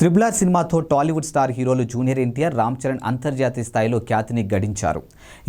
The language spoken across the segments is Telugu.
Triple R సినిమాతో టాలీవుడ్ స్టార్ హీరోలు జూనియర్ ఎన్టీఆర్ రామ్ చరణ్ అంతర్జాతీయ స్థాయిలో ఖ్యాతిని గడించారు.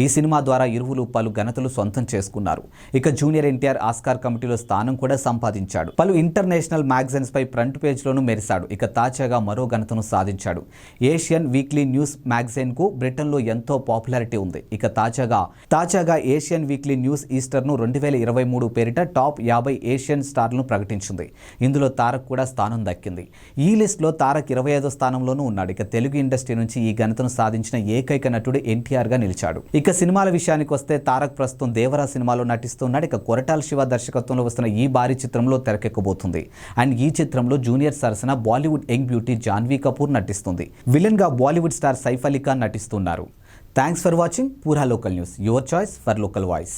ఈ సినిమా ద్వారా ఇరువులు పలు ఘనతలు సొంతం చేసుకున్నారు. ఇక జూనియర్ ఎన్టీఆర్ ఆస్కార్ కమిటీలో స్థానం కూడా సంపాదించాడు. పలు ఇంటర్నేషనల్ మ్యాగజైన్స్ పై ఫ్రంట్ పేజ్లోనూ మెరిశాడు. ఇక తాజాగా మరో ఘనతను సాధించాడు. ఏషియన్ వీక్లీ న్యూస్ మ్యాగజైన్కు బ్రిటన్లో ఎంతో పాపులారిటీ ఉంది. ఇక తాజాగా తాజాగా ఏషియన్ వీక్లీ న్యూస్ ఈస్టర్ను రెండు వేల ఇరవై మూడు పేరిట టాప్ యాభై ఏషియన్ స్టార్లను ప్రకటించింది. ఇందులో తారక్ కూడా స్థానం దక్కింది. ఈ లిస్ట్లో తారక్ ఇరవై ఐదో స్థానంలోనూ ఉన్నాడు. ఇక తెలుగు ఇండస్ట్రీ నుంచి ఈ ఘనతను సాధించిన ఏకైక నటుడు ఎన్టీఆర్గా నిలిచాడు. ఇక సినిమాల విషయానికి వస్తే తారక్ ప్రస్తుతం దేవరా సినిమాలో నటిస్తున్నాడు ఇక కొరటాల శివ దర్శకత్వంలో వస్తున్న ఈ భారీ చిత్రంలో తెరకెక్కబోతుంది. అండ్ ఈ చిత్రంలో జూనియర్ సరసన Bollywood young beauty Janhvi Kapoor నటిస్తుంది. విలన్గా బాలీవుడ్ స్టార్ సైఫ్ అలీ ఖాన్ నటిస్తున్నారు. Thanks for watching. Pura local news. Your choice for local voice.